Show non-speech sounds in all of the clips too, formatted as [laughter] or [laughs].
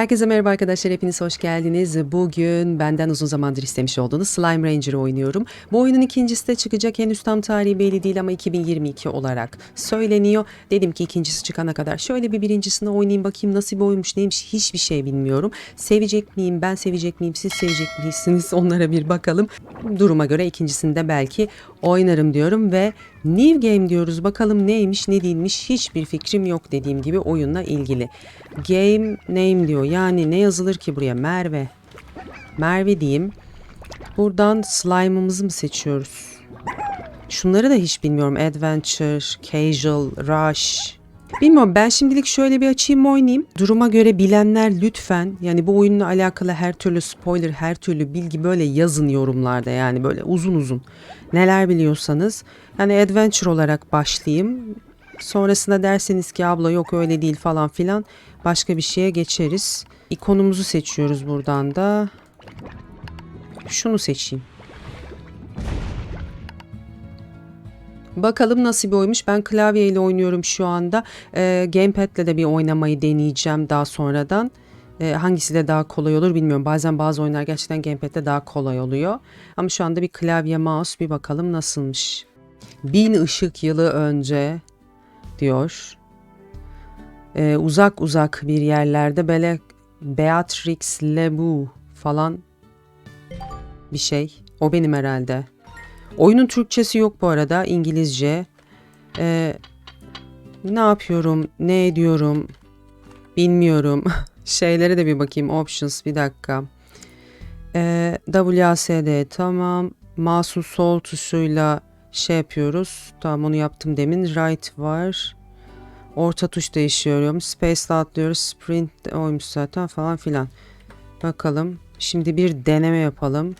Herkese merhaba arkadaşlar, hepiniz hoş geldiniz. Bugün benden uzun zamandır istemiş olduğunuz Slime Ranger'ı oynuyorum. Bu oyunun ikincisi de çıkacak. Henüz tam tarihi belli değil ama 2022 olarak söyleniyor. Dedim ki ikincisi çıkana kadar şöyle bir birincisini oynayayım bakayım nasıl bir oyunmuş neymiş hiçbir şey bilmiyorum. Sevecek miyim, ben sevecek miyim, siz sevecek misiniz [laughs] onlara bir bakalım. Duruma göre ikincisinde belki oynarım diyorum ve New Game diyoruz. Bakalım neymiş ne değilmiş hiçbir fikrim yok dediğim gibi oyunla ilgili. Game name diyor. Yani ne yazılır ki buraya? Merve. Merve diyeyim. Buradan slime'ımızı mı seçiyoruz? Şunları da hiç bilmiyorum. Adventure, Casual, Rush. Bilmiyorum ben şimdilik şöyle bir açayım oynayayım. Duruma göre bilenler lütfen yani bu oyunla alakalı her türlü spoiler, her türlü bilgi böyle yazın yorumlarda yani böyle uzun uzun. Neler biliyorsanız. Yani adventure olarak başlayayım. Sonrasında derseniz ki abla yok öyle değil falan filan başka bir şeye geçeriz. İkonumuzu seçiyoruz buradan da. Şunu seçeyim. Bakalım nasıl bir oymuş. Ben klavyeyle oynuyorum şu anda. Ee, Gamepad'le de bir oynamayı deneyeceğim daha sonradan. Ee, hangisi de daha kolay olur bilmiyorum. Bazen bazı oyunlar gerçekten Gamepad'de daha kolay oluyor. Ama şu anda bir klavye mouse bir bakalım nasılmış. Bin ışık yılı önce diyor. Ee, uzak uzak bir yerlerde böyle Beatrix Lebu falan bir şey. O benim herhalde. Oyunun Türkçesi yok bu arada. İngilizce. Ee, ne yapıyorum? Ne ediyorum? Bilmiyorum. [laughs] Şeylere de bir bakayım. Options bir dakika. Ee, WASD tamam. Mouse'un sol tuşuyla şey yapıyoruz. Tamam onu yaptım demin. Right var. Orta tuş değişiyorum. Space'la atlıyoruz. Sprint oymuş zaten falan filan. Bakalım. Şimdi bir deneme yapalım.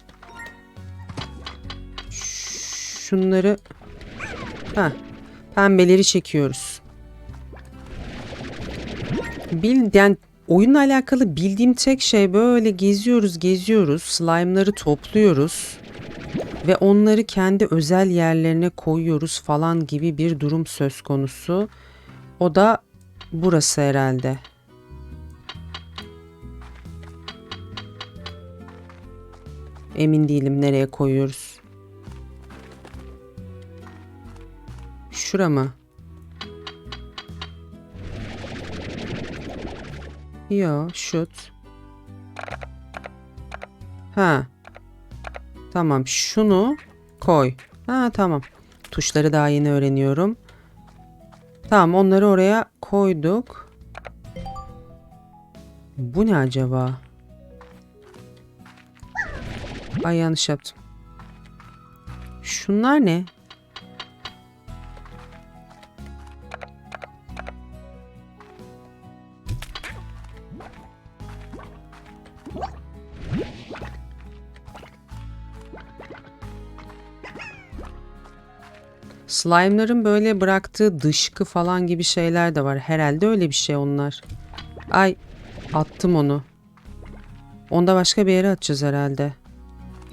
Şunları ha pembeleri çekiyoruz. Bil, yani oyunla alakalı bildiğim tek şey böyle geziyoruz geziyoruz slime'ları topluyoruz ve onları kendi özel yerlerine koyuyoruz falan gibi bir durum söz konusu. O da burası herhalde. Emin değilim nereye koyuyoruz. Şura mı? Yo, shoot. Ha. Tamam, şunu koy. Ha, tamam. Tuşları daha yeni öğreniyorum. Tamam, onları oraya koyduk. Bu ne acaba? Ay yanlış yaptım. Şunlar ne? Slime'ların böyle bıraktığı dışkı falan gibi şeyler de var. Herhalde öyle bir şey onlar. Ay attım onu. Onda başka bir yere atacağız herhalde.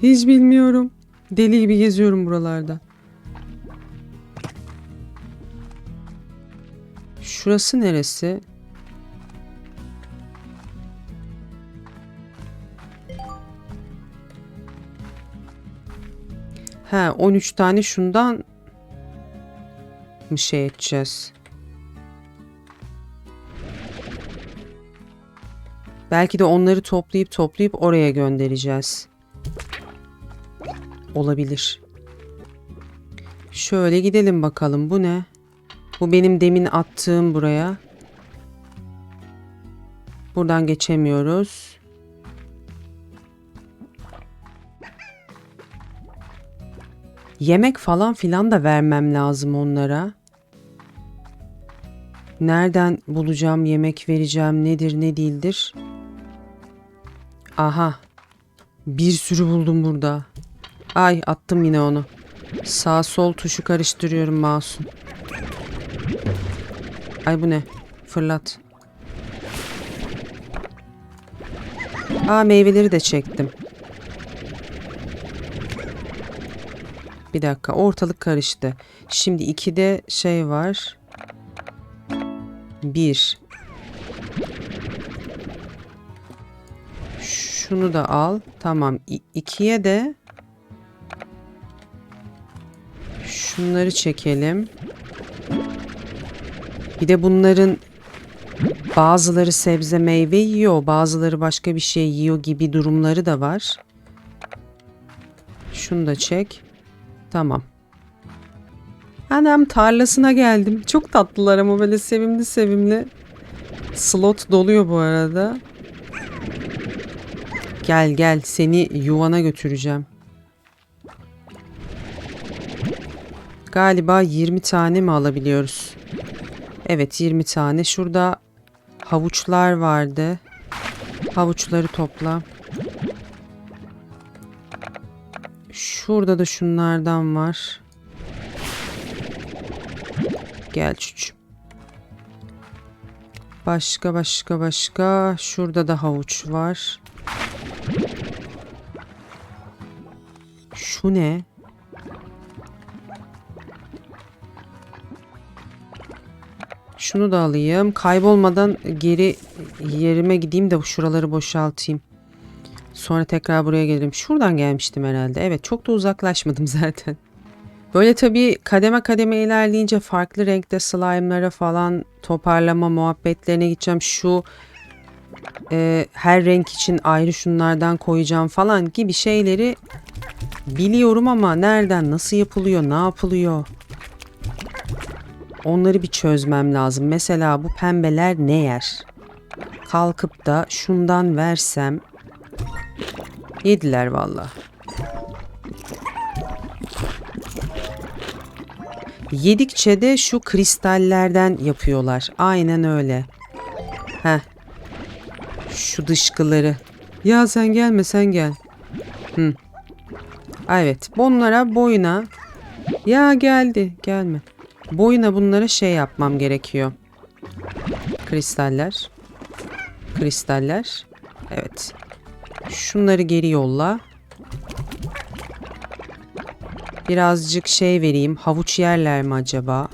Hiç bilmiyorum. Deli gibi geziyorum buralarda. Şurası neresi? Ha 13 tane şundan mı şey edeceğiz? Belki de onları toplayıp toplayıp oraya göndereceğiz. Olabilir. Şöyle gidelim bakalım. Bu ne? Bu benim demin attığım buraya. Buradan geçemiyoruz. Yemek falan filan da vermem lazım onlara. Nereden bulacağım, yemek vereceğim, nedir, ne değildir? Aha. Bir sürü buldum burada. Ay attım yine onu. Sağ sol tuşu karıştırıyorum mouse'un. Ay bu ne? Fırlat. Aa meyveleri de çektim. Bir dakika ortalık karıştı. Şimdi 2'de şey var. 1. Şunu da al. Tamam. İ- de şunları çekelim. Bir de bunların bazıları sebze meyve yiyor, bazıları başka bir şey yiyor gibi durumları da var. Şunu da çek. Tamam. Anam tarlasına geldim. Çok tatlılar ama böyle sevimli sevimli. Slot doluyor bu arada. Gel gel seni yuvana götüreceğim. Galiba 20 tane mi alabiliyoruz? Evet 20 tane. Şurada havuçlar vardı. Havuçları topla. Şurada da şunlardan var. Gel çocuğum. Başka başka başka. Şurada da havuç var. Şu ne? Şunu da alayım. Kaybolmadan geri yerime gideyim de şuraları boşaltayım. Sonra tekrar buraya gelirim. Şuradan gelmiştim herhalde. Evet çok da uzaklaşmadım [laughs] zaten. Böyle tabii kademe kademe ilerleyince farklı renkte slime'lara falan toparlama muhabbetlerine gideceğim. Şu e, her renk için ayrı şunlardan koyacağım falan gibi şeyleri biliyorum ama nereden, nasıl yapılıyor, ne yapılıyor? Onları bir çözmem lazım. Mesela bu pembeler ne yer? Kalkıp da şundan versem yediler valla. Yedikçe de şu kristallerden yapıyorlar. Aynen öyle. Heh. Şu dışkıları. Ya sen gelme sen gel. Hı. Evet. Bunlara boyuna. Ya geldi. Gelme. Boyuna bunlara şey yapmam gerekiyor. Kristaller. Kristaller. Evet. Şunları geri yolla. Birazcık şey vereyim. Havuç yerler mi acaba?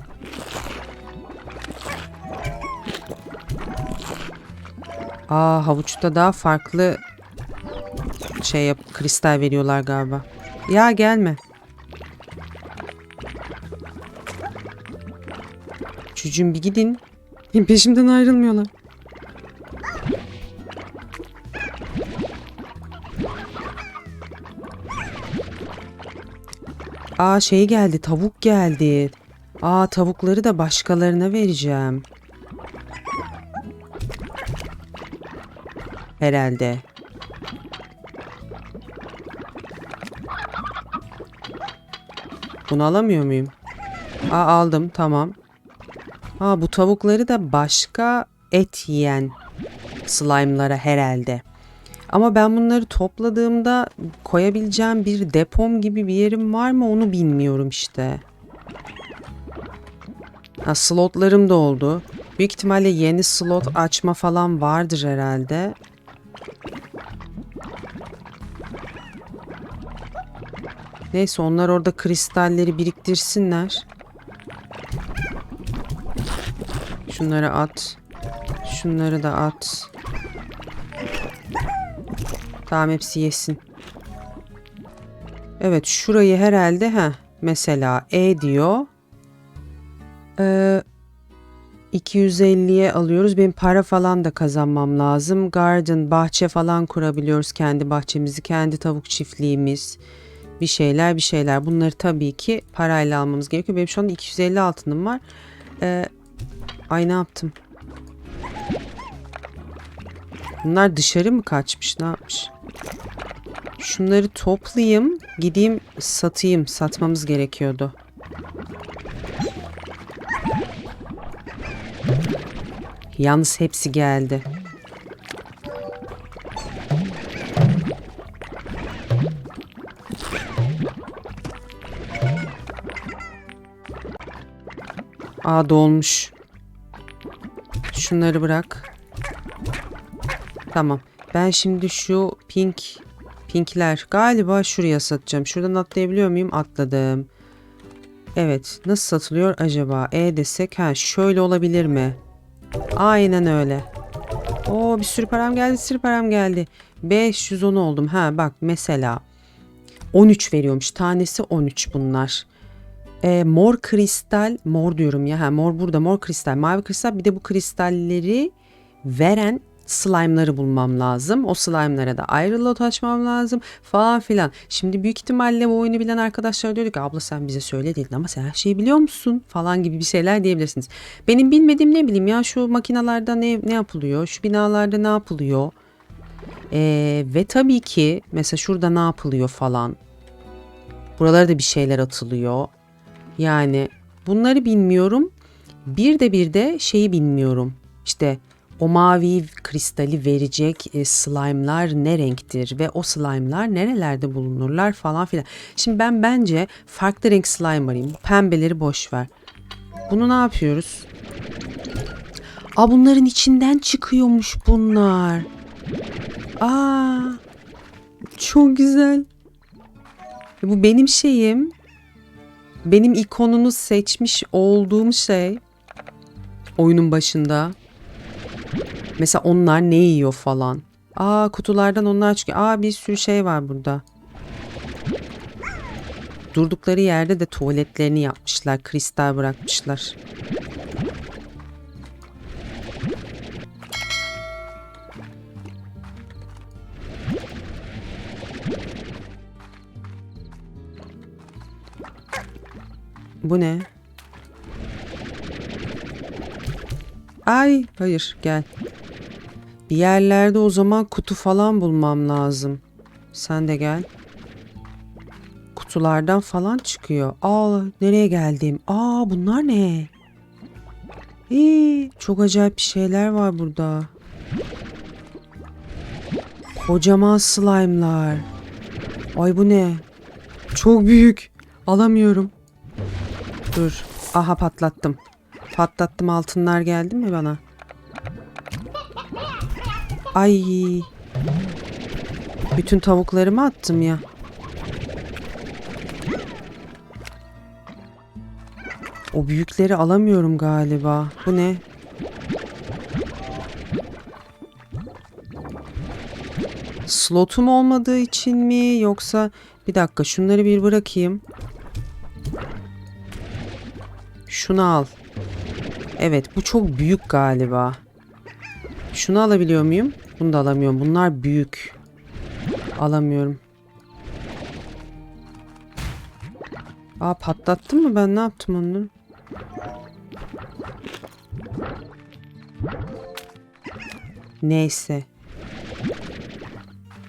Aa havuçta daha farklı şey yap kristal veriyorlar galiba. Ya gelme. Çocuğum bir gidin. [laughs] Peşimden ayrılmıyorlar. Aa şey geldi tavuk geldi. Aa tavukları da başkalarına vereceğim. Herhalde. Bunu alamıyor muyum? Aa aldım tamam. Aa bu tavukları da başka et yiyen slime'lara herhalde. Ama ben bunları topladığımda koyabileceğim bir depom gibi bir yerim var mı onu bilmiyorum işte. Ha, slotlarım da oldu. Büyük ihtimalle yeni slot açma falan vardır herhalde. Neyse onlar orada kristalleri biriktirsinler. Şunları at. Şunları da at. Tamam hepsi yesin. Evet şurayı herhalde ha mesela E diyor. Ee, 250'ye alıyoruz. Benim para falan da kazanmam lazım. Garden, bahçe falan kurabiliyoruz. Kendi bahçemizi, kendi tavuk çiftliğimiz. Bir şeyler bir şeyler. Bunları tabii ki parayla almamız gerekiyor. Benim şu anda 250 altınım var. Ee, ay ne yaptım? Bunlar dışarı mı kaçmış? Ne yapmış? Şunları toplayayım. Gideyim satayım. Satmamız gerekiyordu. Yalnız hepsi geldi. Aa dolmuş. Şunları bırak. Tamam. Ben şimdi şu pink pinkler galiba şuraya satacağım. Şuradan atlayabiliyor muyum? Atladım. Evet. Nasıl satılıyor acaba? E desek. Ha şöyle olabilir mi? Aynen öyle. Oo bir sürü param geldi. Bir sürü param geldi. 510 oldum. Ha bak mesela 13 veriyormuş. Tanesi 13 bunlar. E, mor kristal, mor diyorum ya. Ha, mor burada mor kristal, mavi kristal. Bir de bu kristalleri veren slime'ları bulmam lazım. O slime'lara da ayrı lot lazım falan filan. Şimdi büyük ihtimalle bu oyunu bilen arkadaşlar diyor ki abla sen bize söyle dedin ama sen her şeyi biliyor musun falan gibi bir şeyler diyebilirsiniz. Benim bilmediğim ne bileyim ya şu makinalarda ne, ne yapılıyor? Şu binalarda ne yapılıyor? Ee, ve tabii ki mesela şurada ne yapılıyor falan. Buralara da bir şeyler atılıyor. Yani bunları bilmiyorum. Bir de bir de şeyi bilmiyorum. İşte o mavi kristali verecek e, slime'lar ne renktir ve o slime'lar nerelerde bulunurlar falan filan. Şimdi ben bence farklı renk slime arayayım. Pembeleri boş ver. Bunu ne yapıyoruz? Aa bunların içinden çıkıyormuş bunlar. Aa çok güzel. Bu benim şeyim. Benim ikonunu seçmiş olduğum şey oyunun başında. Mesela onlar ne yiyor falan. Aa kutulardan onlar çıkıyor. Aa bir sürü şey var burada. Durdukları yerde de tuvaletlerini yapmışlar. Kristal bırakmışlar. Bu ne? Ay hayır gel. Bir yerlerde o zaman kutu falan bulmam lazım. Sen de gel. Kutulardan falan çıkıyor. Aa nereye geldim? Aa bunlar ne? İyi, çok acayip bir şeyler var burada. Kocaman slime'lar. Ay bu ne? Çok büyük. Alamıyorum. Dur. Aha patlattım. Patlattım altınlar geldi mi bana? Ay. Bütün tavuklarımı attım ya. O büyükleri alamıyorum galiba. Bu ne? Slotum olmadığı için mi yoksa bir dakika şunları bir bırakayım. Şunu al. Evet bu çok büyük galiba. Şunu alabiliyor muyum? Bunu da alamıyorum. Bunlar büyük. Alamıyorum. Aa patlattım mı ben? Ne yaptım onu? Neyse.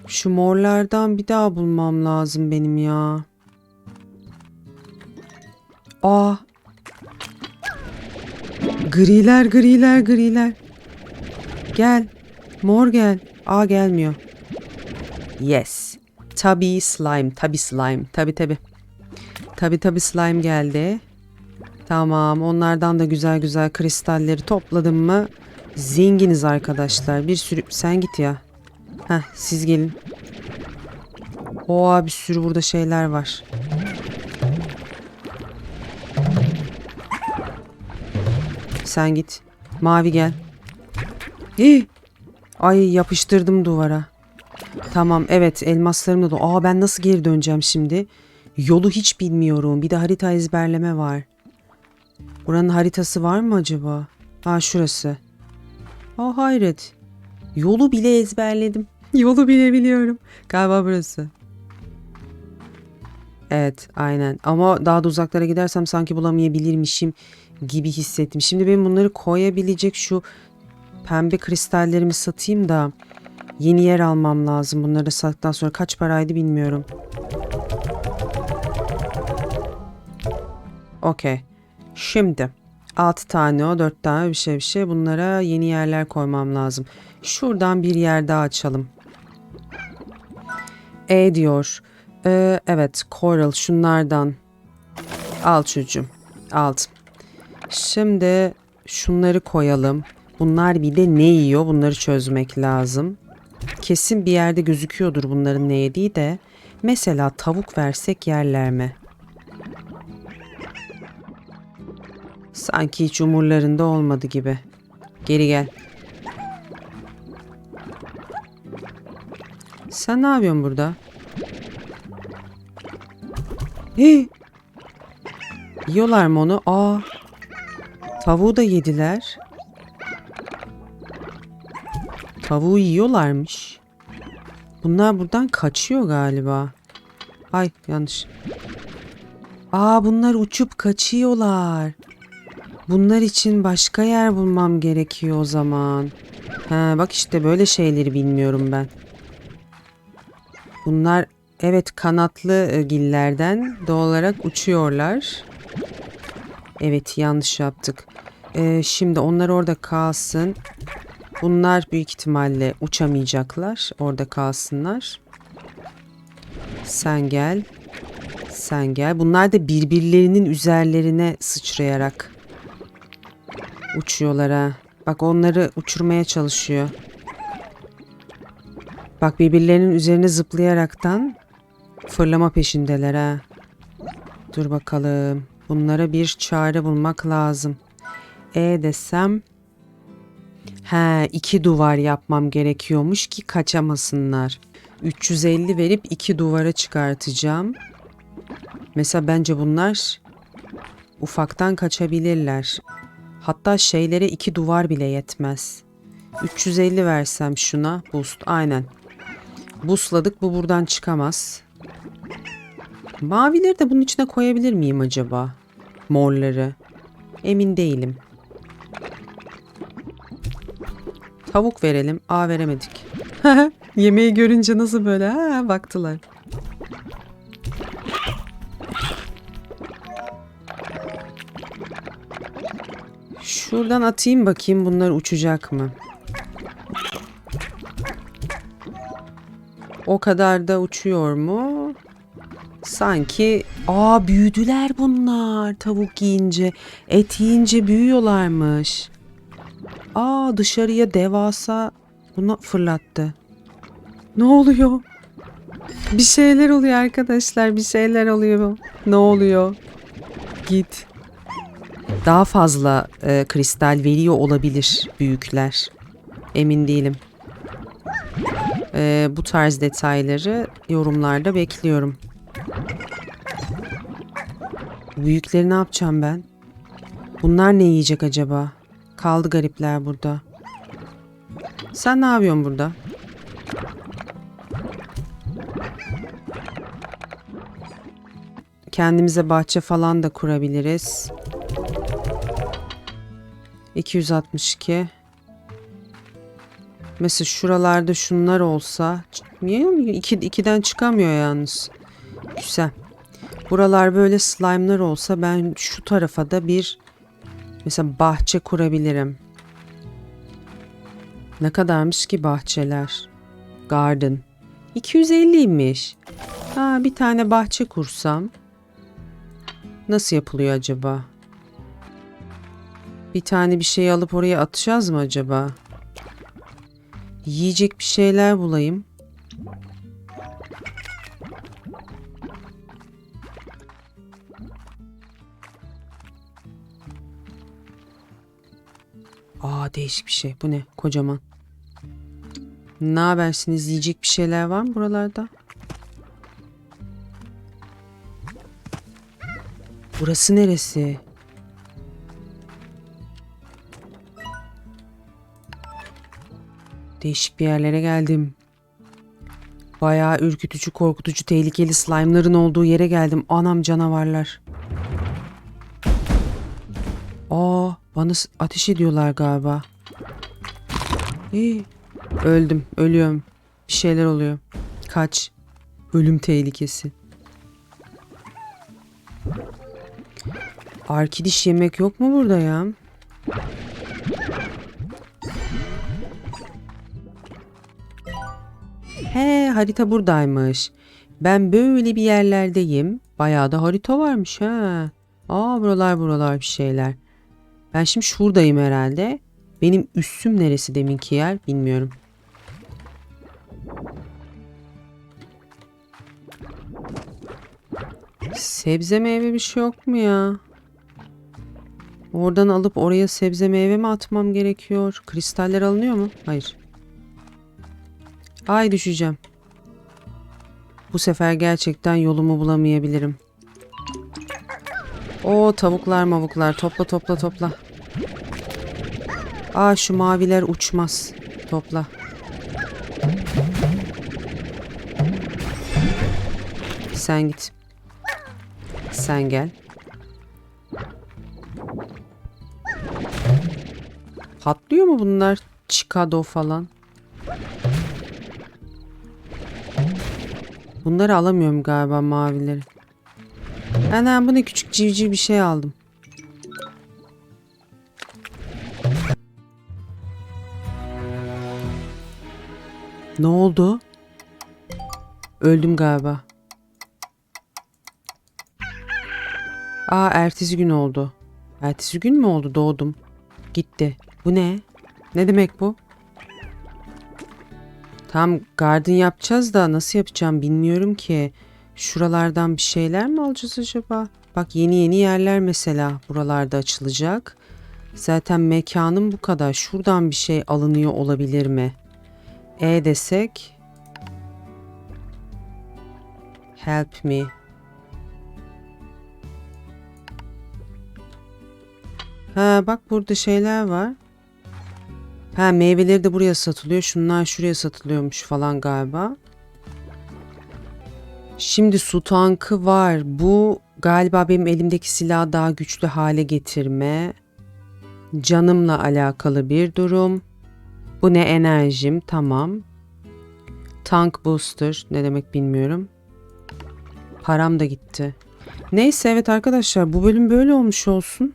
Şu morlardan bir daha bulmam lazım benim ya. Aa. Griler, griler, griler. Gel. Mor gel. Aa gelmiyor. Yes. Tabii slime. Tabii slime. Tabii tabii. Tabii tabii slime geldi. Tamam. Onlardan da güzel güzel kristalleri topladım mı? Zenginiz arkadaşlar. Bir sürü... Sen git ya. Heh siz gelin. Oha bir sürü burada şeyler var. Sen git. Mavi gel. Hii. Ay yapıştırdım duvara. Tamam evet elmaslarım da. Aa ben nasıl geri döneceğim şimdi? Yolu hiç bilmiyorum. Bir de harita ezberleme var. Buranın haritası var mı acaba? Ha şurası. Aa hayret. Yolu bile ezberledim. [laughs] Yolu bile biliyorum. Galiba burası. Evet aynen ama daha da uzaklara gidersem sanki bulamayabilirmişim gibi hissettim. Şimdi benim bunları koyabilecek şu pembe kristallerimi satayım da yeni yer almam lazım. Bunları sattıktan sonra kaç paraydı bilmiyorum. Okey. Şimdi 6 tane o 4 tane bir şey bir şey bunlara yeni yerler koymam lazım. Şuradan bir yer daha açalım. E diyor. Ee, evet Coral şunlardan. Al çocuğum. Aldım. Şimdi şunları koyalım. Bunlar bir de ne yiyor? Bunları çözmek lazım. Kesin bir yerde gözüküyordur bunların ne yediği de. Mesela tavuk versek yerler mi? Sanki hiç umurlarında olmadı gibi. Geri gel. Sen ne yapıyorsun burada? Hey! Yiyorlar mı onu? Aa! Tavuğu da yediler. Tavuğu yiyorlarmış. Bunlar buradan kaçıyor galiba. Ay yanlış. Aa bunlar uçup kaçıyorlar. Bunlar için başka yer bulmam gerekiyor o zaman. Ha, bak işte böyle şeyleri bilmiyorum ben. Bunlar evet kanatlı e, gillerden doğal olarak uçuyorlar. Evet yanlış yaptık. Ee, şimdi onlar orada kalsın. Bunlar büyük ihtimalle uçamayacaklar. Orada kalsınlar. Sen gel. Sen gel. Bunlar da birbirlerinin üzerlerine sıçrayarak uçuyorlar ha. Bak onları uçurmaya çalışıyor. Bak birbirlerinin üzerine zıplayaraktan fırlama peşindeler ha. Dur bakalım. Bunlara bir çare bulmak lazım. E desem He iki duvar yapmam gerekiyormuş ki kaçamasınlar. 350 verip iki duvara çıkartacağım. Mesela bence bunlar ufaktan kaçabilirler. Hatta şeylere iki duvar bile yetmez. 350 versem şuna boost aynen. Boostladık bu buradan çıkamaz. Mavileri de bunun içine koyabilir miyim acaba? Morları. Emin değilim. Tavuk verelim. Aa veremedik. [laughs] Yemeği görünce nasıl böyle ha baktılar. Şuradan atayım bakayım bunlar uçacak mı? O kadar da uçuyor mu? Sanki aa büyüdüler bunlar tavuk yiyince. Et yiyince büyüyorlarmış. Aa dışarıya devasa bunu fırlattı. Ne oluyor? Bir şeyler oluyor arkadaşlar. Bir şeyler oluyor. Ne oluyor? Git. Daha fazla e, kristal veriyor olabilir büyükler. Emin değilim. E, bu tarz detayları yorumlarda bekliyorum. Büyükleri ne yapacağım ben? Bunlar ne yiyecek acaba? Kaldı garipler burada. Sen ne yapıyorsun burada? Kendimize bahçe falan da kurabiliriz. 262. Mesela şuralarda şunlar olsa. Niye? İki, ikiden çıkamıyor yalnız. Güzel. Buralar böyle slime'lar olsa ben şu tarafa da bir mesela bahçe kurabilirim. Ne kadarmış ki bahçeler? Garden. 250'ymiş. Ha bir tane bahçe kursam. Nasıl yapılıyor acaba? Bir tane bir şey alıp oraya atacağız mı acaba? Yiyecek bir şeyler bulayım. Aa değişik bir şey. Bu ne? Kocaman. Ne habersiniz? Yiyecek bir şeyler var mı buralarda? Burası neresi? Değişik bir yerlere geldim. Bayağı ürkütücü, korkutucu, tehlikeli slime'ların olduğu yere geldim. Anam canavarlar. Bana ateş ediyorlar galiba. İyi. Öldüm, ölüyorum. Bir şeyler oluyor. Kaç. Ölüm tehlikesi. Arkidiş yemek yok mu burada ya? He harita buradaymış. Ben böyle bir yerlerdeyim. Bayağı da harita varmış ha. Aa buralar buralar bir şeyler. Ben şimdi şuradayım herhalde. Benim üssüm neresi deminki yer bilmiyorum. Sebze meyve bir şey yok mu ya? Oradan alıp oraya sebze meyve mi atmam gerekiyor? Kristaller alınıyor mu? Hayır. Ay düşeceğim. Bu sefer gerçekten yolumu bulamayabilirim. O tavuklar mavuklar topla topla topla. Aa şu maviler uçmaz. Topla. Sen git. Sen gel. Patlıyor mu bunlar? Chicago falan. Bunları alamıyorum galiba mavileri. Anam bu ne küçük civciv bir şey aldım. Ne oldu? Öldüm galiba. Aa ertesi gün oldu. Ertesi gün mü oldu doğdum. Gitti. Bu ne? Ne demek bu? Tam garden yapacağız da nasıl yapacağım bilmiyorum ki. Şuralardan bir şeyler mi alacağız acaba? Bak yeni yeni yerler mesela buralarda açılacak. Zaten mekanım bu kadar. Şuradan bir şey alınıyor olabilir mi? E desek. Help me. Ha bak burada şeyler var. Ha meyveleri de buraya satılıyor. Şunlar şuraya satılıyormuş falan galiba. Şimdi su tankı var. Bu galiba benim elimdeki silahı daha güçlü hale getirme. Canımla alakalı bir durum. Bu ne enerjim? Tamam. Tank booster ne demek bilmiyorum. Param da gitti. Neyse evet arkadaşlar bu bölüm böyle olmuş olsun.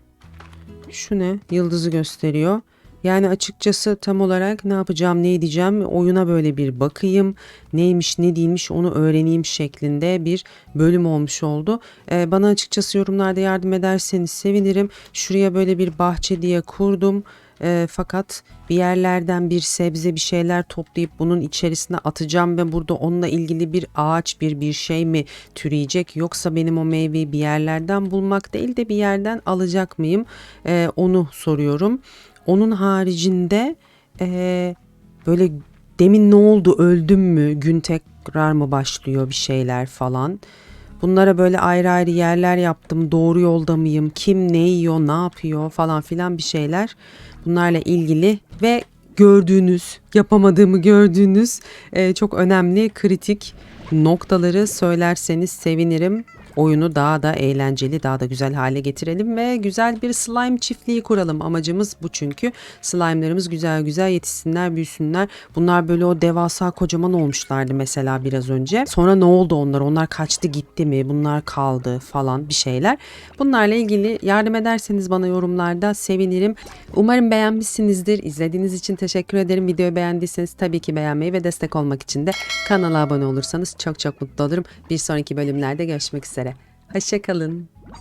Şu ne? Yıldızı gösteriyor. Yani açıkçası tam olarak ne yapacağım, ne edeceğim oyuna böyle bir bakayım. Neymiş, ne değilmiş onu öğreneyim şeklinde bir bölüm olmuş oldu. Ee, bana açıkçası yorumlarda yardım ederseniz sevinirim. Şuraya böyle bir bahçe diye kurdum. Ee, fakat bir yerlerden bir sebze bir şeyler toplayıp bunun içerisine atacağım ve burada onunla ilgili bir ağaç bir bir şey mi türeyecek yoksa benim o meyveyi bir yerlerden bulmak değil de bir yerden alacak mıyım Ee, onu soruyorum. Onun haricinde eee, böyle demin ne oldu öldüm mü gün tekrar mı başlıyor bir şeyler falan. Bunlara böyle ayrı ayrı yerler yaptım. Doğru yolda mıyım? Kim ne yiyor, ne yapıyor falan filan bir şeyler. Bunlarla ilgili ve gördüğünüz, yapamadığımı gördüğünüz eee, çok önemli kritik noktaları söylerseniz sevinirim. Oyunu daha da eğlenceli, daha da güzel hale getirelim ve güzel bir slime çiftliği kuralım. Amacımız bu çünkü. Slime'larımız güzel güzel yetişsinler, büyüsünler. Bunlar böyle o devasa kocaman olmuşlardı mesela biraz önce. Sonra ne oldu onlar? Onlar kaçtı gitti mi? Bunlar kaldı falan bir şeyler. Bunlarla ilgili yardım ederseniz bana yorumlarda sevinirim. Umarım beğenmişsinizdir. İzlediğiniz için teşekkür ederim. Videoyu beğendiyseniz tabii ki beğenmeyi ve destek olmak için de kanala abone olursanız çok çok mutlu olurum. Bir sonraki bölümlerde görüşmek üzere. Hoşçakalın.